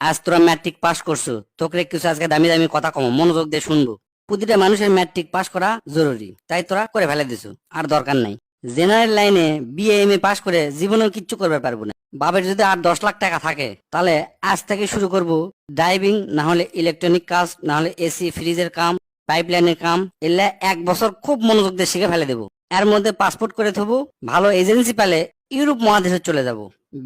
আজ তোরা ম্যাট্রিক পাশ করছ। তোকে কিছু আজকে দামি দামি কথা কম, মনোযোগ দিয়ে শুনব। প্রতিটা মানুষের ম্যাট্রিক পাশ করা জরুরি, তাই তোরা করে ফেলে দিছো, আর দরকার নাই। জেনারেল লাইনে বিএ এম এ পাস করে জীবনেও কিচ্ছু করবে পারব না। বাবার যদি আর দশ লাখ টাকা থাকে, তাহলে আজ থেকে শুরু করব ড্রাইভিং না হলে ইলেকট্রনিক কাজ না হলে এসি ফ্রিজের কাম পাইপলাইনের কাম এলে এক বছর খুব মনোযোগ দিয়ে শিখে ফেলে দেবো। এর মধ্যে পাসপোর্ট করে থবো, ভালো এজেন্সি পেলে ইউরোপ মহাদেশে চলে যাব।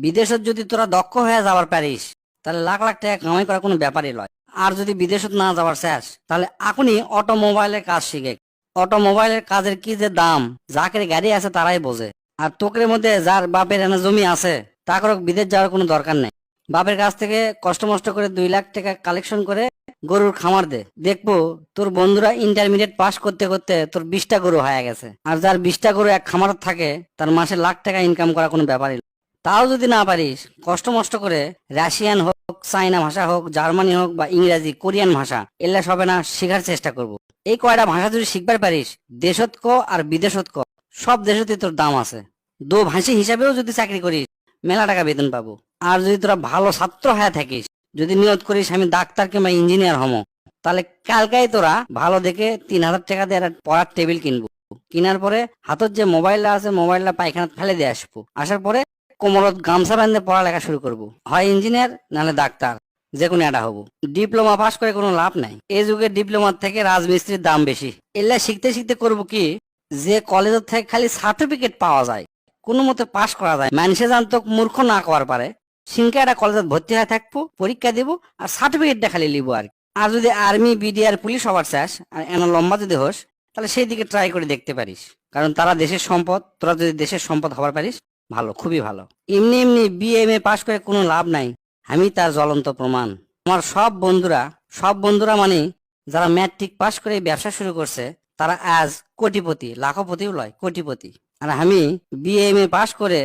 বিদেশত যদি তোরা দক্ষ হয়ে যাবার পারিস তাহলে লাখ লাখ টাকা কামাই করা কোনো ব্যাপারই নয় আর যদি বিদেশত না যাবার শেষ, তাহলে এখনই অটোমোবাইলের কাজ শিখে। অটোমোবাইলের কাজের কি যে দাম, যাকের গাড়ি আছে তারাই বোঝে। আর তোকের মধ্যে যার বাপের এনে জমি আছে তাকে বিদেশ যাওয়ার কোনো দরকার নেই। বাপের কাছ থেকে কষ্ট মষ্ট করে দুই লাখ টাকা কালেকশন করে গরুর খামার দে। দেখব তোর বন্ধুরা ইন্টারমিডিয়েট পাস করতে করতে তোর বিশটা গরু হয়ে গেছে। আর যার বিশটা গরু এক খামার থাকে, তার মাসে লাখ টাকা ইনকাম করা কোনো ব্যাপারই। তাও যদি না পারিস, কষ্ট মষ্ট করে রাশিয়ান হোক চাইনা ভাষা হোক, জার্মানি হোক বা ইংরাজি, কোরিয়ান ভাষা এগুলা সবে না, শেখার চেষ্টা করব। এই কয়টা ভাষা যদি শিখবার পারিস, দেশত ক আর বিদেশত ক, সব দেশতে তোর দাম আছে। দো ভাষী হিসাবেও যদি চাকরি করিস, মেলা টাকা বেতন পাবো। আর যদি তোরা ভালো ছাত্র হয়ে থাকিস, যদি নিয়ত করিস, আমি ডাক্তার কিংবা ইঞ্জিনিয়ার হমো, তাহলে কালকাই তোরা ভালো দেখে তিন হাজার টাকা দিয়ে একটা পড়ার টেবিল কিনবো। কেনার পরে হাতত যে মোবাইলটা আছে, মোবাইলটা পায়খানা ফেলে দিয়ে আসব। আসার পরে কোমরত গামছা বান্ধে পড়ালেখা শুরু করব। হয় ইঞ্জিনিয়ার, নাহলে ডাক্তার। যে কোনো একটা হব। ডিপ্লোমা পাশ করে কোনো লাভ নাই। এই যুগে ডিপ্লোমার থেকে রাজমিস্ত্রির দাম বেশি। এগুলা শিখতে শিখতে করব কি? যে কলেজের থেকে খালি সার্টিফিকেট পাওয়া যায়। কোনো মতে পাস করা যায়। মানুষে জানতো মূর্খ না করার পারে। সিংকে একটা কলেজে ভর্তি হয়ে থাকব, পরীক্ষা দিব আর সার্টিফিকেটটা খালি লিব আর। আর যদি আর্মি বিডিআর পুলিশ হবার চাস আর এন লম্বা যদি হোস, তাহলে সেই দিকে ট্রাই করে দেখতে পারিস। কারণ তারা দেশের সম্পদ, তোরা যদি দেশের সম্পদ হবার পারিস ভালো, খুবই ভালো। এমনি এমনি বিএ, এম এ পাশ করে কোনো লাভ নাই। আমি তার জ্বলন্ত প্রমাণ। আমার সব বন্ধুরা সব বন্ধুরা মানে যারা ম্যাট্রিক পাশ করে ব্যবসা শুরু করছে, তারা আজ কোটিপতি, লাখপতিও লয়, কোটিপতি। আর আমি বিএ, এম এ পাশ করে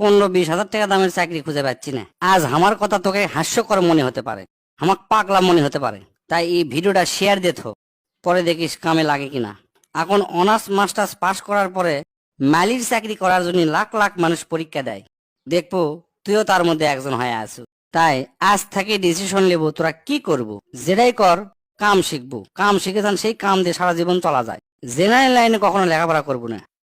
পনেরো, বিশ হাজার টাকা দামের চাকরি খুঁজে পাচ্ছি না। আজ আমার কথা তোকে হাস্যকর মনে হতে পারে। আমার পাগলা মনে হতে পারে। তাই এই ভিডিওটা শেয়ার দে থো। পরে দেখিস কামে লাগে কিনা। এখন অনার্স মাস্টার্স পাশ করার পরে মালির চাকরি করার জন্য লাখ লাখ মানুষ পরীক্ষা দেয়। দেখব, তুইও তার মধ্যে একজন হয়ে আছো। তাই আজ থেকে ডিসিশন নেব, তোরা কি করব? যেটাই কর, কাম শিখব। কাম শিখেছেন সেই কাম দিয়ে সারা জীবন চলা যায়। জেনারেল লাইনে কখনো লেখাপড়া করব না।